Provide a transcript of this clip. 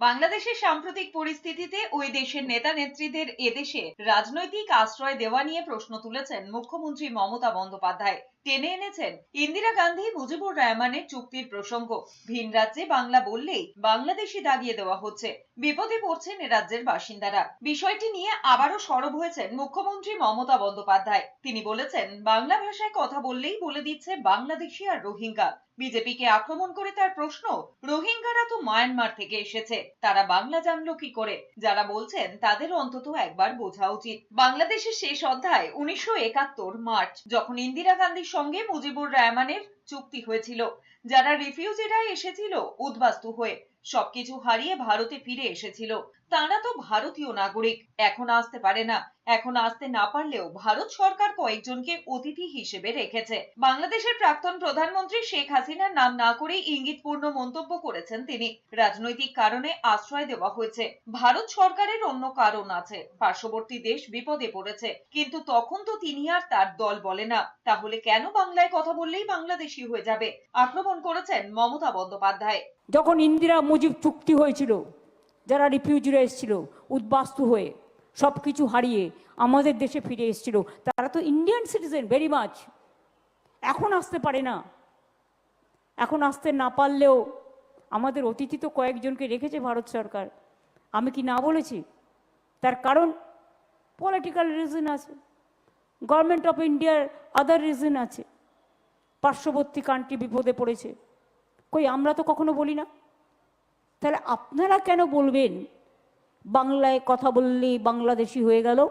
বাংলাদেশের সাম্প্রতিক পরিস্থিতিতে ওই দেশের নেতা নেত্রীদের এদেশে রাজনৈতিক আশ্রয় দেওয়া নিয়ে প্রশ্ন তুলেছেন মুখ্যমন্ত্রী মমতা বন্দ্যোপাধ্যায়। টেনে এনেছেন ইন্দিরা গান্ধী, মুজিবুর রহমানের চুক্তির প্রসঙ্গ। ভিন রাজ্যে বাংলা বললেই বাংলাদেশি দাগিয়ে দেওয়া হচ্ছে। বিপদে পড়ছেন এ রাজ্যের বাসিন্দারা। বিষয়টি নিয়ে আবারও সরব হয়েছেন মুখ্যমন্ত্রী মমতা বন্দ্যোপাধ্যায়। তিনি বলেছেন, বাংলা ভাষায় কথা বললেই বলে দিচ্ছে বাংলাদেশি আর রোহিঙ্গা। বিজেপিকে আক্রমণ করে তার প্রশ্ন, রোহিঙ্গারা তো মায়ানমার থেকে এসেছে, তারা বাংলা জানলো কি করে? যারা বলছেন, তাদের অন্তত একবার বোঝা উচিত। বাংলাদেশের শেষ অধ্যায়, উনিশশো একাত্তর মার্চ, যখন ইন্দিরা গান্ধীর সঙ্গে মুজিবুর রহমানের চুক্তি হয়েছিল, যারা রিফিউজিরা এসেছিল উদ্বাস্তু হয়ে। সবকিছু হারিয়ে ভারতে ফিরে এসেছিল। তারা তো ভারতীয় নাগরিক। এখন আসতে পারে না। এখন আসতে না পারলেও ভারত সরকার কয়েকজনকে অতিথি হিসেবে রেখেছে। বাংলাদেশের প্রাক্তন প্রধানমন্ত্রী শেখ হাসিনার নাম না করে ইঙ্গিতপূর্ণ মন্তব্য করেছেন তিনি। রাজনৈতিক কারণে আশ্রয় দেওয়া হয়েছে। ভারত সরকারের অন্য কারণ আছে। পার্শ্ববর্তী দেশ বিপদে পড়েছে। কিন্তু তখন তো তিনি আর তার দল বলে না। তাহলে কেন বাংলায় কথা বললেই বাংলাদেশি হয়ে যাবে? আক্রমণ করেছেন মমতা বন্দ্যোপাধ্যায়। যখন ইন্দিরা মুজিব চুক্তি হয়েছিল, যারা রিফিউজিরা এসেছিল, উদ্বাস্তু হয়ে সব কিছু হারিয়ে আমাদের দেশে ফিরে এসেছিল, তারা তো ইন্ডিয়ান সিটিজেন ভেরি মাচ এখন আসতে পারে না। এখন আসতে না পারলেও আমাদের অতিথি তো কয়েকজনকে রেখেছে ভারত সরকার। আমি কি না বলেছি? তার কারণ পলিটিক্যাল রিজন আছে। গভর্নমেন্ট অফ ইন্ডিয়ার আদার রিজন আছে। পার্শ্ববর্তী কান্ট্রি বিপদে পড়েছে। কই, আমরা তো কখনো বলি না। তাহলে আপনারা কেন বলবেন? বাংলায় কথা বললেই বাংলাদেশি হয়ে গেল।